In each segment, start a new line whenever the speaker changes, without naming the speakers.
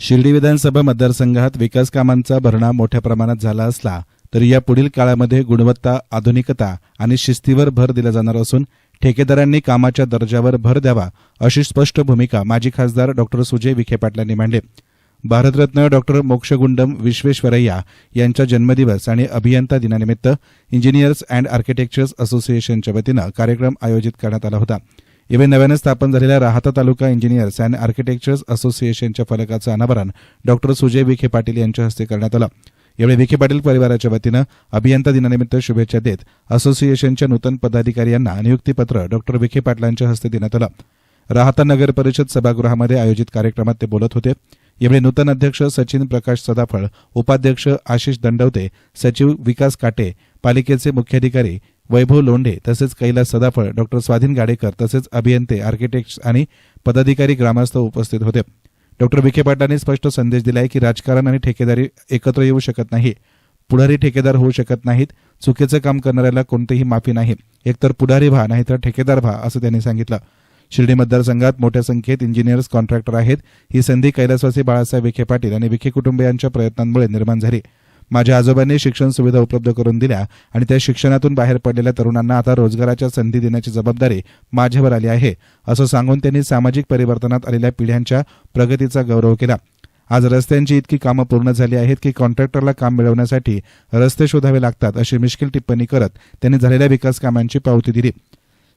शिर्डी विधानसभा मतदारसंघात विकास कामांचा भरणा मोठ्या प्रमाणात झाला असला तरी या पुढील काळामध्ये गुणवत्ता आधुनिकता आणि शिस्तीवर भर दिला जाणार असून ठेकेदारांनी कामाच्या दर्जावर भर द्यावा अशी स्पष्ट भूमिका माजी खासदार डॉक्टर सुजय विखे पाटलांनी मांडली. भारतरत्न डॉक्टर मोक्षगुंडम विश्वेश्वरय्या यांच्या जन्मदिवस आणि अभियंता दिनानिमित्त इंजिनियर्स अँड आर्किटेक्चर्स असोसिएशनच्या वतीनं कार्यक्रम आयोजित करण्यात आला होता. यावेळी नव्यानं स्थापन झालेल्या राहता तालुका इंजिनियर्स अँड आर्किटेक्चर्स असोसिएशनच्या फलकाचं अनावरण डॉक्टर सुजय विखे पाटील यांच्या हस्ते करण्यात आलं. यावेळी विखे पाटील परिवाराच्या वतीनं अभियंता दिनानिमित्त शुभेच्छा देत असोसिएशनच्या नूतन पदाधिकारी यांना नियुक्तीपत्र डॉक्टर विखे पाटलांच्या हस्ते देण्यात आलं. राहता नगर परिषद सभागृहामध्ये आयोजित कार्यक्रमात ते बोलत होते. यावेळी नूतन अध्यक्ष सचिन प्रकाश सदाफळ उपाध्यक्ष आशिष दंडवते सचिव विकास काटे पालिकेचे मुख्याधिकारी वैभव लोंढे तसेच कैलास सदाफळ डॉक्टर स्वाधीन गाडेकर तसेच अभियंते आर्किटेक्ट्स आणि पदाधिकारी ग्रामस्थ उपस्थित होते. डॉक्टर विखे पाटलांनी स्पष्ट संदेश दिला आहे की राजकारण आणि ठेकेदारी एकत्र येऊ शकत नाही. पुढारी ठेकेदार होऊ शकत नाहीत. चुकीचं काम करणाऱ्याला कोणतीही माफी नाही. एकतर पुढारी व्हा नाहीतर ठेकेदार व्हा असं त्यांनी सांगितलं. शिर्डी मतदारसंघात मोठ्या संख्येत इंजिनियर्स कॉन्ट्रॅक्टर आहेत. ही संधी कैलासवासी बाळासाहेब विखे पाटील आणि विखे कुटुंबियांच्या प्रयत्नांमुळे निर्माण झाली. माझ्या आजोबांनी शिक्षण सुविधा उपलब्ध करून दिल्या आणि त्या शिक्षणातून बाहेर पडलेल्या तरुणांना आता रोजगाराच्या संधी देण्याची जबाबदारी माझ्यावर आली आहे असं सांगून त्यांनी सामाजिक परिवर्तनात आलेल्या पिढ्यांच्या प्रगतीचा गौरव केला. आज रस्त्यांची इतकी कामं पूर्ण झाली आहेत की कॉन्ट्रॅक्टरला काम मिळवण्यासाठी रस्ते शोधावे लागतात अशी मिश्किल टिप्पणी करत त्यांनी झालेल्या विकास कामांची पावती दिली.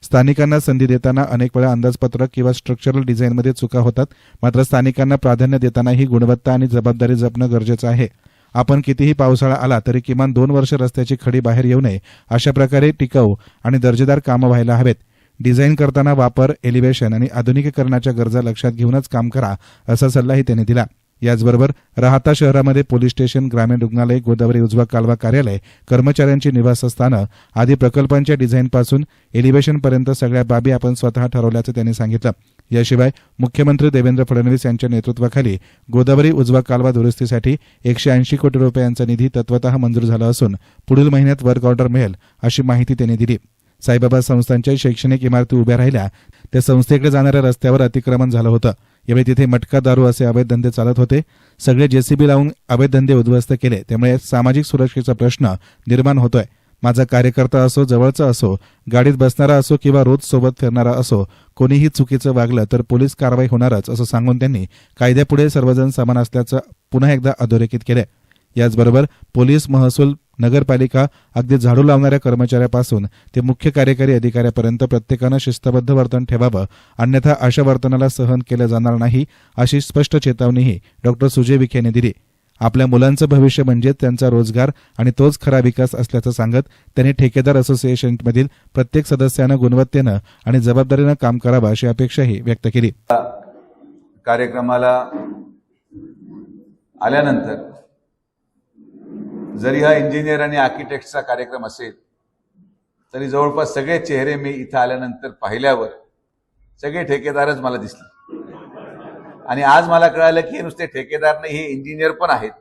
स्थानिकांना संधी देताना अनेक वेळा अंदाजपत्रक किंवा स्ट्रक्चरल डिझाईनमध्ये चुका होतात मात्र स्थानिकांना प्राधान्य देताना ही गुणवत्ता आणि जबाबदारी जपणं गरजेचं आहे. आपण कितीही पावसाळा आला तरी किमान दोन वर्ष रस्त्याची खडी बाहेर येऊ नये अशा प्रकारे टिकाऊ आणि दर्जेदार कामं व्हायला हवेत. डिझाईन करताना वापर एलिव्हेशन आणि आधुनिकीकरणाच्या गरजा लक्षात घेऊनच काम करा असा सल्लाही त्यांनी दिला. याचबरोबर राहता शहरामध्ये पोलीस स्टेशन ग्रामीण रुग्णालय गोदावरी उजवा कालवा कार्यालय कर्मचाऱ्यांची निवासस्थानं आदी प्रकल्पांच्या डिझाईनपासून एलिव्हेशनपर्यंत सगळ्या बाबी आपण स्वतः ठरवल्याचं त्यांनी सांगितलं. याशिवाय मुख्यमंत्री देवेंद्र फडणवीस यांच्या नेतृत्वाखाली गोदावरी उजवा कालवा दुरुस्तीसाठी एकशे ऐंशी कोटी रुपयांचा निधी तत्वतः मंजूर झाला असून पुढील महिन्यात वर्क ऑर्डर मिळेल अशी माहिती त्यांनी दिली. साईबाबा संस्थांच्या शैक्षणिक इमारती उभ्या राहिल्या. त्या संस्थेकडे जाणाऱ्या रस्त्यावर अतिक्रमण झालं होतं. यावेळी तिथे मटका दारू असे अवैध धंदे चालत होते. सगळे जेसीबी लावून अवैध धंदे उद्ध्वस्त केले. त्यामुळे सामाजिक सुरक्षेचा प्रश्न निर्माण होतोय. माझा कार्यकर्ता असो जवळचा असो गाडीत बसणारा असो किंवा रोज सोबत फिरणारा असो कोणीही चुकीचं वागलं तर पोलीस कारवाई होणारच असं सांगून त्यांनी कायद्यापुढे सर्वजण समान असल्याचं पुन्हा एकदा अधोरेखित केलंय. याचबरोबर पोलीस महसूल नगरपालिका अगदी झाडू लावणाऱ्या कर्मचाऱ्यापासून ते मुख्य कार्यकारी अधिकाऱ्यापर्यंत प्रत्येकानं शिस्तबद्ध वर्तन ठेवावं अन्यथा अशा वर्तनाला सहन केलं जाणार नाही अशी स्पष्ट चेतावणीही डॉक्टर सुजय विखे यांनी दिली. आपल्या मुलांचं भविष्य म्हणजे त्यांचा रोजगार आणि तोच खरा विकास असल्याचं सांगत त्यांनी ठेकेदार असोसिएशनमधील प्रत्येक सदस्यानं गुणवत्तेनं आणि जबाबदारीनं काम करावं अशी अपेक्षाही व्यक्त केली.
कार्यक्रमाला आल्यानंतर जरी हा इंजिनियर आणि आर्किटेक्टचा कार्यक्रम असेल तरी जवळपास सगळे चेहरे मी इथं आल्यानंतर पाहिल्यावर सगळे ठेकेदारच मला दिसले. आणि आज मला कळालं की हे नुसते ठेकेदार नाही हे इंजिनियर पण आहेत.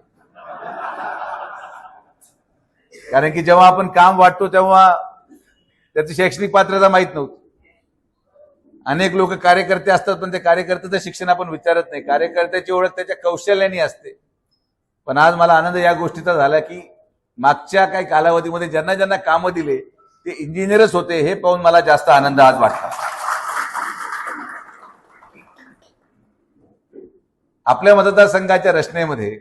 कारण की जेव्हा आपण काम वाटतो तेव्हा त्याची शैक्षणिक पात्रता माहीत नव्हती. अनेक लोक कार्यकर्ते असतात पण ते कार्यकर्त्याचं शिक्षण आपण विचारत नाही. कार्यकर्त्याची ओळख त्याच्या कौशल्याने असते. पण आज मला आनंद या गोष्टीचा झाला की मागच्या काही कालावधीमध्ये ज्यांना ज्यांना कामं दिले ते इंजिनियरच होते हे पाहून मला जास्त आनंद आज वाटला. आपल्या मतदारसंघाच्या रचनेमध्ये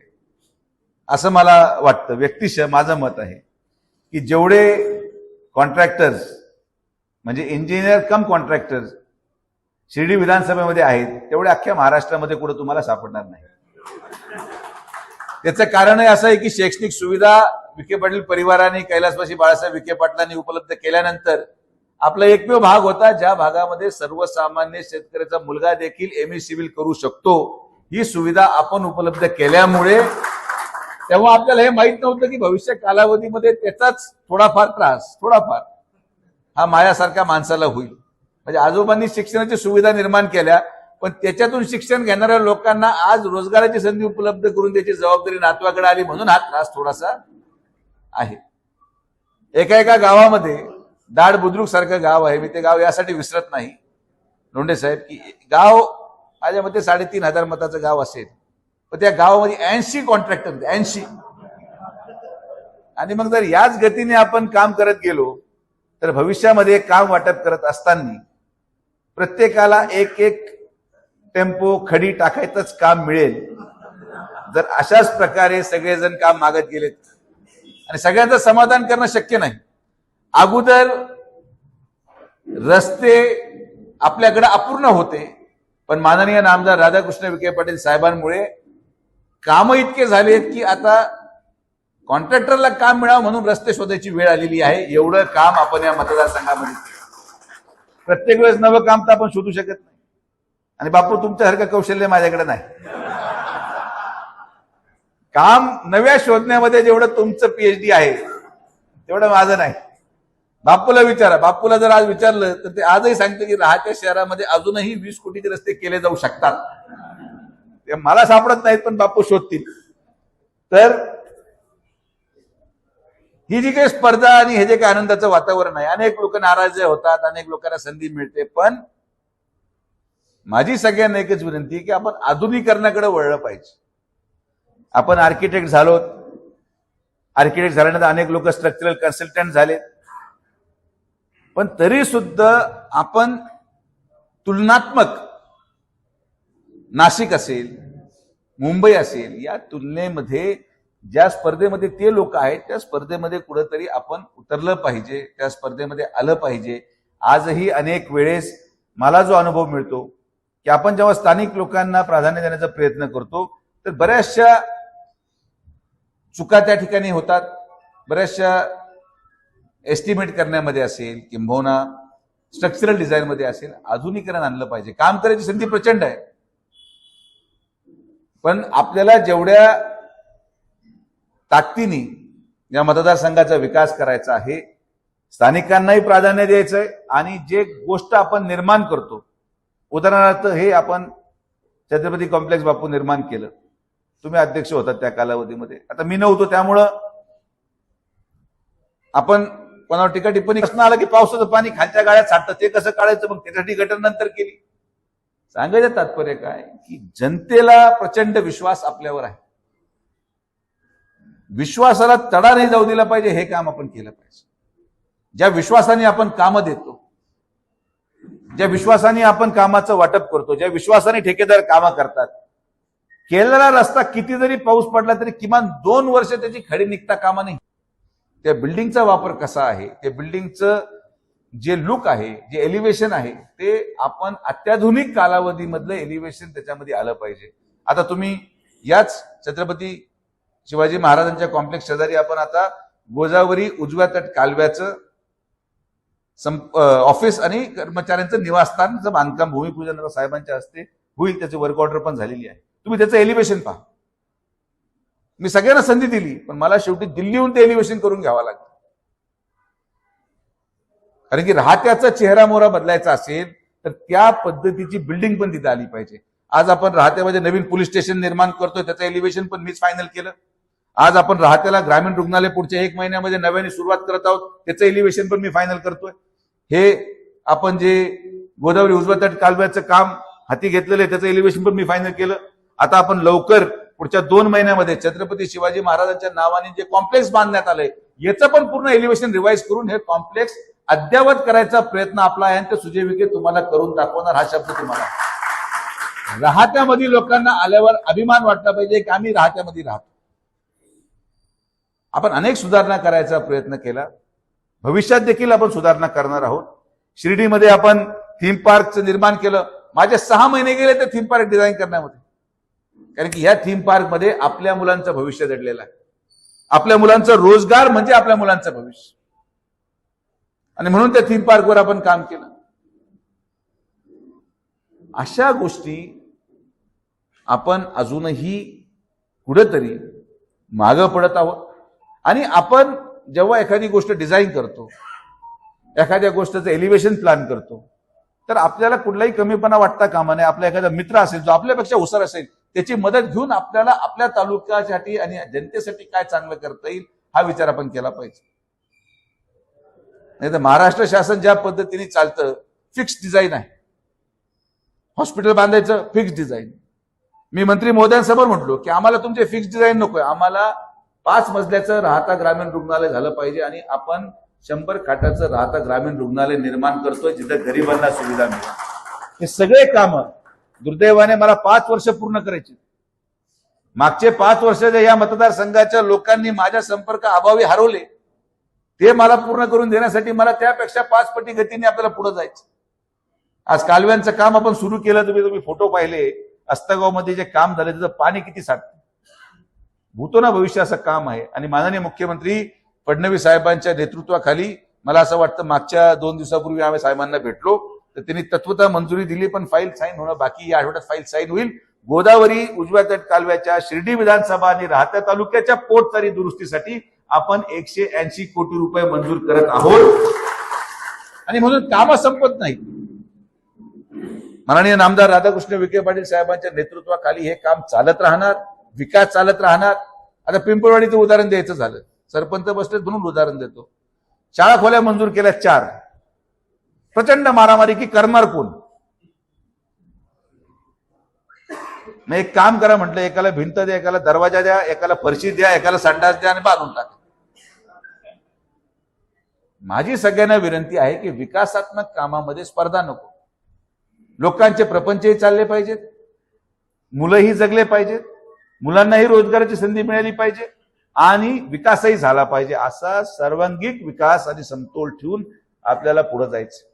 असं मला वाटतं व्यक्तिशः माझं मत आहे की जेवढे कॉन्ट्रॅक्टर्स म्हणजे इंजिनियर कम कॉन्ट्रॅक्टर्स शिर्डी विधानसभेमध्ये आहेत तेवढे अख्ख्या महाराष्ट्रामध्ये कुठं तुम्हाला सापडणार नाही. त्याचं कारणही असं आहे की शैक्षणिक सुविधा विखे पाटील परिवाराने कैलासवासी बाळासाहेब विखे पाटलांनी उपलब्ध केल्यानंतर आपला एकमेव भाग होता ज्या भागामध्ये सर्वसामान्य शेतकऱ्याचा मुलगा देखील एम ई सिव्हिल करू शकतो. ही सुविधा आपण उपलब्ध केल्यामुळे तेव्हा आपल्याला हे माहीत नव्हतं की भविष्य कालावधीमध्ये त्याचाच थोडाफार त्रास थोडाफार हा माझ्यासारख्या माणसाला होईल. म्हणजे आजोबांनी शिक्षणाची सुविधा निर्माण केल्या पण त्याच्यातून शिक्षण घेणाऱ्या लोकांना आज रोजगाराची संधी उपलब्ध करून त्याची जबाबदारी नातवाकडे आली म्हणून हा त्रास थोडासा आहे. एका एका गावामध्ये दाड बुद्रुक सारखं गाव आहे. मी ते गाव यासाठी विसरत नाही. लोंढे साहेब की गाव माझ्या मते साडेतीन हजार मताचं गाव असेल. पण त्या गावामध्ये ऐंशी कॉन्ट्रॅक्टर होते ऐंशी. आणि मग जर याच गतीने आपण काम करत गेलो तर भविष्यामध्ये काम वाटप करत असताना प्रत्येकाला एक एक टेम्पो खडी टाकायचंच काम मिळेल. जर अशाच प्रकारे सगळेजण काम मागत गेलेत. आणि सगळ्यांचं समाधान करणं शक्य नाही. अगोदर रस्ते आपल्याकडे अपूर्ण होते. पण माननीय नामदार राधाकृष्ण विखे पाटील साहेबांमुळे कामं इतके झालेत की आता कॉन्ट्रॅक्टरला काम मिळावं म्हणून रस्ते शोधायची वेळ आलेली आहे. एवढं काम आपण या मतदारसंघामध्ये प्रत्येक वेळेस नवं काम तर आपण शोधू शकत नाही. आणि बापू तुमच्यासारखं कौशल्य माझ्याकडे नाही. काम नव्या शोधण्यामध्ये जेवढं तुमचं पीएचडी आहे तेवढं माझं नाही. बापूला विचारा. बापूला जर आज विचारलं तर ते आजही सांगते की राहत्या शहरामध्ये अजूनही वीस कोटीचे रस्ते केले जाऊ शकतात. ते मला सापडत नाहीत पण बापू शोधतील. तर ही जी काही स्पर्धा आणि हे जे काही आनंदाचं वातावरण आहे अनेक लोक नाराज होतात अनेक लोकांना संधी मिळते पण माझी सगळ्यांना एकच विनंती की आपण आधुनिकरणाकडे वळलं पाहिजे. आपण आर्किटेक्ट झालो आर्किटेक्ट झाल्यानंतर अनेक लोक स्ट्रक्चरल कन्सल्टंट झाले पण तरी सुद्धा आपण तुलनात्मक नाशिक असेल मुंबई असेल या तुलनेमध्ये ज्या स्पर्धेमध्ये ते लोक आहेत त्या स्पर्धेमध्ये कुठंतरी आपण उतरलं पाहिजे त्या स्पर्धेमध्ये आलं पाहिजे. आजही अनेक वेळेस मला जो अनुभव मिळतो की आपण जेव्हा स्थानिक लोकांना प्राधान्य देण्याचा प्रयत्न करतो तर बऱ्याचशा चुका त्या ठिकाणी होतात बऱ्याचशा एस्टिमेट करण्यामध्ये असेल किंबहुना स्ट्रक्चरल डिझाईनमध्ये असेल आधुनिकरण आणलं पाहिजे. काम करायची संधी प्रचंड आहे. पण आपल्याला जेवढ्या ताकदीने या मतदारसंघाचा विकास करायचा आहे स्थानिकांनाही प्राधान्य द्यायचं आहे आणि जे गोष्ट आपण निर्माण करतो उदाहरणार्थ हे आपण छत्रपती कॉम्प्लेक्स बापू निर्माण केलं. तुम्ही अध्यक्ष होतात त्या कालावधीमध्ये. आता मी नव्हतो त्यामुळं आपण कोणावर टीका टिप्पणी प्रश्न आला की पावसाचं पाणी खालच्या गाळ्यात साठतं ते कसं काढायचं मग त्यासाठी गटर नंतर केली. सांगायचं तात्पर्य काय? की जनतेला प्रचंड विश्वास आपल्यावर आहे. विश्वासाला तडा नाही जाऊ दिला पाहिजे हे काम आपण केलं पाहिजे. ज्या विश्वासाने आपण कामं देतो ज्या विश्वासाने आपण कामाचं वाटप करतो ज्या विश्वासाने ठेकेदार कामं करतात केलेला रस्ता किती जरी पाऊस पडला तरी किमान दोन वर्ष त्याची खडी निघता कामा नाही त्या बिल्डिंगचा वापर कसा आहे त्या बिल्डिंगचं जे लुक आहे जे एलिव्हेशन आहे ते आपण अत्याधुनिक कालावधीमधलं एलिव्हेशन त्याच्यामध्ये आलं पाहिजे. आता तुम्ही याच छत्रपती शिवाजी महाराजांच्या कॉम्प्लेक्स शेजारी आपण आता गोजावरी उजव्या तट कालव्याचं संप- ऑफिस आणि कर्मचाऱ्यांचं निवासस्थानचं बांधकाम भूमिपूजन साहेबांच्या हस्ते होईल त्याची वर्क ऑर्डर पण झालेली आहे. तुम्ही त्याचं एलिव्हेशन पहा. मी सगळ्यांना संधी दिली पण मला शेवटी दिल्लीहून ते एलिव्हेशन करून घ्यावं लागतं कारण की राहत्याचा चेहरा मोहरा बदलायचा असेल तर त्या पद्धतीची बिल्डिंग पण तिथे आली पाहिजे. आज आपण राहत्यामध्ये म्हणजे नवीन पोलीस स्टेशन निर्माण करतोय त्याचं एलिव्हेशन पण मीच फायनल केलं. आज आपण राहत्याला ग्रामीण रुग्णालय पुढच्या एक महिन्यामध्ये नव्याने सुरुवात करत आहोत त्याचं एलिव्हेशन पण मी फायनल करतोय. हे आपण जे गोदावरी उजवा तट कालव्याचं काम हाती घेतलेलं आहे त्याचं एलिव्हेशन पण मी फायनल केलं. आता आपण लवकर पुढच्या दोन महिन्यामध्ये छत्रपती शिवाजी महाराजांच्या नावाने जे कॉम्प्लेक्स बांधण्यात आलंय याचं पण पूर्ण एलिव्हेशन रिवाईज करून हे कॉम्प्लेक्स अद्यावत करायचा प्रयत्न आपला आहे आणि ते सुजय विखे तुम्हाला करून दाखवणार हा शब्द तुम्हाला. राहत्यामध्ये लोकांना आल्यावर अभिमान वाटला पाहिजे की आम्ही राहत्यामध्ये राहतो. आपण अनेक सुधारणा करायचा प्रयत्न केला. भविष्यात देखील आपण सुधारणा करणार आहोत. शिर्डीमध्ये आपण थीम पार्कचं निर्माण केलं. माझे सहा महिने गेले ते थीम पार्क डिझाईन करण्यामध्ये. कारण की ह्या थीम पार्कमध्ये आपल्या मुलांचं भविष्य दडलेलं आहे. आपल्या मुलांचं रोजगार म्हणजे आपल्या मुलांचं भविष्य. आणि म्हणून त्या थीम पार्कवर आपण काम केलं. अशा गोष्टी आपण अजूनही कुठंतरी मागं पडत आहोत. आणि आपण जेव्हा एखादी गोष्ट डिझाईन करतो एखाद्या गोष्टीचं एलिव्हेशन प्लॅन करतो तर आपल्याला कुठलाही कमीपणा वाटता कामा नये. आपला एखादा मित्र असेल जो आपल्यापेक्षा हुसार असेल त्याची मदत घेऊन आपल्याला आपल्या तालुक्यासाठी आणि जनतेसाठी काय चांगलं करता येईल हा विचार आपण केला पाहिजे. नाही तर महाराष्ट्र शासन ज्या पद्धतीने चालतं फिक्स डिझाईन आहे. हॉस्पिटल बांधायचं फिक्स डिझाईन मी मंत्री मोदयांसमोर म्हटलो की आम्हाला तुमचे फिक्स डिझाईन नकोय. आम्हाला पाच मजल्याचं राहता ग्रामीण रुग्णालय झालं पाहिजे आणि आपण शंभर खाटाचं राहता ग्रामीण रुग्णालय निर्माण करतोय जिथं गरिबांना सुविधा मिळेल. हे सगळे कामं दुर्दैवाने मला पाच वर्ष पूर्ण करायचे. मागचे पाच वर्ष या मतदारसंघाच्या लोकांनी माझ्या संपर्क अभावी हरवले ते मला पूर्ण करून देण्यासाठी मला त्यापेक्षा पाच पटी गतीने आपल्याला पुढे जायचं. आज कालव्यांचं काम आपण सुरू केलं तुम्ही तुम्ही फोटो पाहिले. अस्तगावमध्ये जे काम झालं त्याचं पाणी किती साठतं? भूतो ना भविष्य असं काम आहे. आणि माननीय मुख्यमंत्री फडणवीस साहेबांच्या नेतृत्वाखाली मला असं वाटतं मागच्या दोन दिवसापूर्वी आम्ही साहेबांना भेटलो. तर त्यांनी तत्वता मंजुरी दिली पण फाईल साईन होणं बाकी या आठवड्यात फाईल साईन होईल. गोदावरी उजव्या तट कालव्याच्या शिर्डी विधानसभा आणि राहत्या तालुक्याच्या पोटचारी दुरुस्तीसाठी आपण एकशे ऐंशी कोटी रुपये मंजूर करत आहोत. आणि म्हणून कामं संपत नाही माननीय नामदार राधाकृष्ण विखे पाटील साहेबांच्या नेतृत्वाखाली हे काम चालत राहणार विकास चालत राहणार. आता पिंपळवाडीचं उदाहरण द्यायचं झालं. सरपंच बसले म्हणून उदाहरण देतो. शाळा खोल्या मंजूर केल्या चार. प्रचंड मारामारी की करणार कोण मग एक काम करा म्हटलं एकाला भिंत द्या एकाला दरवाजा द्या एकाला फरशी द्या एकाला संडास द्या आणि बांधून टाका. माझी सगळ्यांना विनंती आहे की विकासात्मक कामामध्ये स्पर्धा नको. लोकांचे प्रपंचही चालले पाहिजेत मुलंही जगले पाहिजेत मुलांनाही रोजगाराची संधी मिळाली पाहिजे आणि विकासही झाला पाहिजे. असा सर्वांगीण विकास आणि समतोल ठेवून आपल्याला पुढे जायचं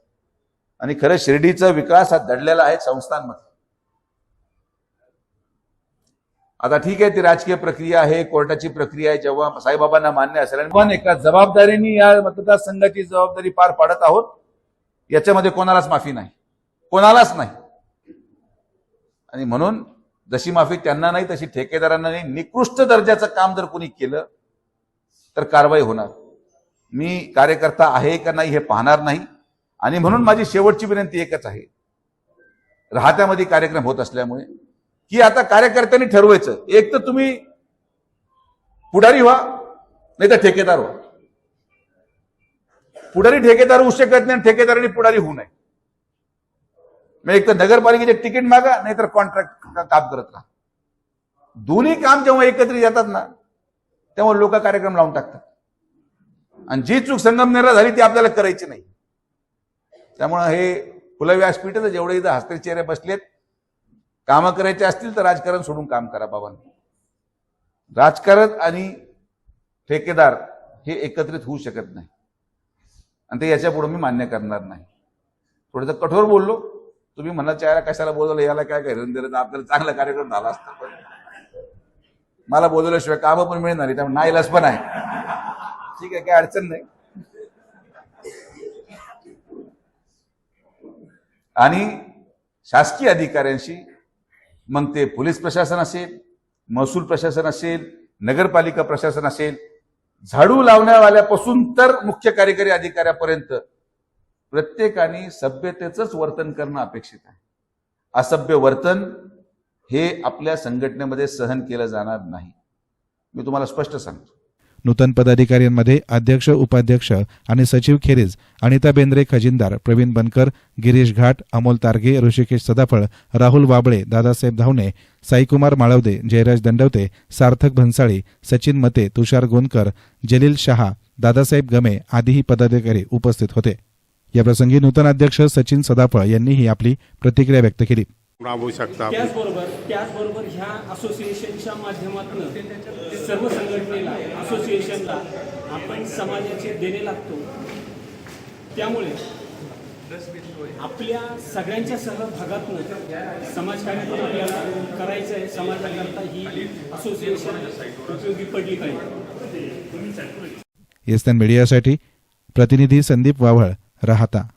आणि खरं शिर्डीचा विकास हा दडलेला आहे संस्थांमध्ये. आता ठीक आहे ती राजकीय प्रक्रिया आहे कोर्टाची प्रक्रिया आहे जेव्हा साईबाबांना मान्य असेल. आणि पण एका जबाबदारीने या मतदारसंघाची जबाबदारी पार पाडत आहोत याच्यामध्ये कोणालाच माफी नाही. कोणालाच नाही. आणि म्हणून जशी माफी त्यांना नाही तशी ठेकेदारांना नाही निकृष्ट दर्जाचं काम जर कोणी केलं तर कारवाई होणार. मी कार्यकर्ता आहे का नाही हे पाहणार नाही. आणि म्हणून माझी शेवटची विनंती एकच आहे. राहत्यामध्ये कार्यक्रम होत असल्यामुळे. की आता कार्यकर्त्यांनी ठरवायचं. एक तर तुम्ही पुढारी व्हा नाही तर ठेकेदार व्हा. पुढारी ठेकेदार होऊ शकत नाही आणि ठेकेदारांनी पुढारी होऊ नये. मग एक तर नगरपालिकेचे तिकीट मागा नाहीतर कॉन्ट्रॅक्ट काम करत राहा. दोन्ही काम जेव्हा एकत्रित येतात ना तेव्हा लोक कार्यक्रम लावून टाकतात. आणि जी चूक संगमनेरला झाली ती आपल्याला करायची नाही. त्यामुळं हे फुलं व्यासपीठच जेवढे इथं हस्ते चेहरे बसलेत कामं करायचे असतील तर राजकारण सोडून काम करा बाबांनी. राजकारण आणि ठेकेदार हे एकत्रित होऊ शकत नाही. आणि ते याच्यापुढे मी मान्य करणार नाही. थोडंसं कठोर बोललो. तुम्ही म्हणा चेहरा कशाला बोलवलं याला काय काय दिलं तर आपल्याला चांगला कार्यक्रम झाला असता पण. मला बोलवल्याशिवाय कामं पण मिळणार नाही त्यामुळे नाईलाज पण आहे. ठीक आहे काय अडचण नाही. आणि शासकीय अधिकाऱ्यांशी मग ते पोलीस प्रशासन असेल महसूल प्रशासन असेल नगरपालिका प्रशासन असेल झाडू लावण्यावाल्यापासून तर मुख्य कार्यकारी अधिकाऱ्यापर्यंत प्रत्येकाने सभ्यतेचंच वर्तन करणं अपेक्षित आहे. असभ्य वर्तन हे आपल्या संघटनेमध्ये सहन केलं जाणार नाही. मी तुम्हाला स्पष्ट सांगतो.
नूतन पदाधिकाऱ्यांमध्ये अध्यक्ष उपाध्यक्ष आणि सचिव खेरीज अनिता बेंद्रे खजिनदार प्रवीण बनकर गिरीश घाट अमोल तारगे ऋषिकेश सदाफळ राहुल वाबळे दादासाहेब धावणे साईकुमार माळवदे जयराज दंडवते सार्थक भन्साळी सचिन मते तुषार गोंदकर जलील शहा दादासाहेब गमे आदीही पदाधिकारी उपस्थित होते. याप्रसंगी नूतन अध्यक्ष सचिन सदाफळ यांनीही आपली प्रतिक्रिया व्यक्त केली.
राबवू शकता
त्याचबरोबर त्याचबरोबर ह्या असोसिएशनच्या माध्यमातून सर्व संघटनेला असोसिएशनला आपण समाजाचे देणे लागतो. त्यामुळे आपल्या सगळ्यांच्या सहभागातून समाजकार्य पण आपल्याला करायचं आहे समाजाकरता ही असोसिएशन उपयोगी पडली पाहिजे.
एसएन मीडियासाठी प्रतिनिधी संदीप वाव्हळ राहता.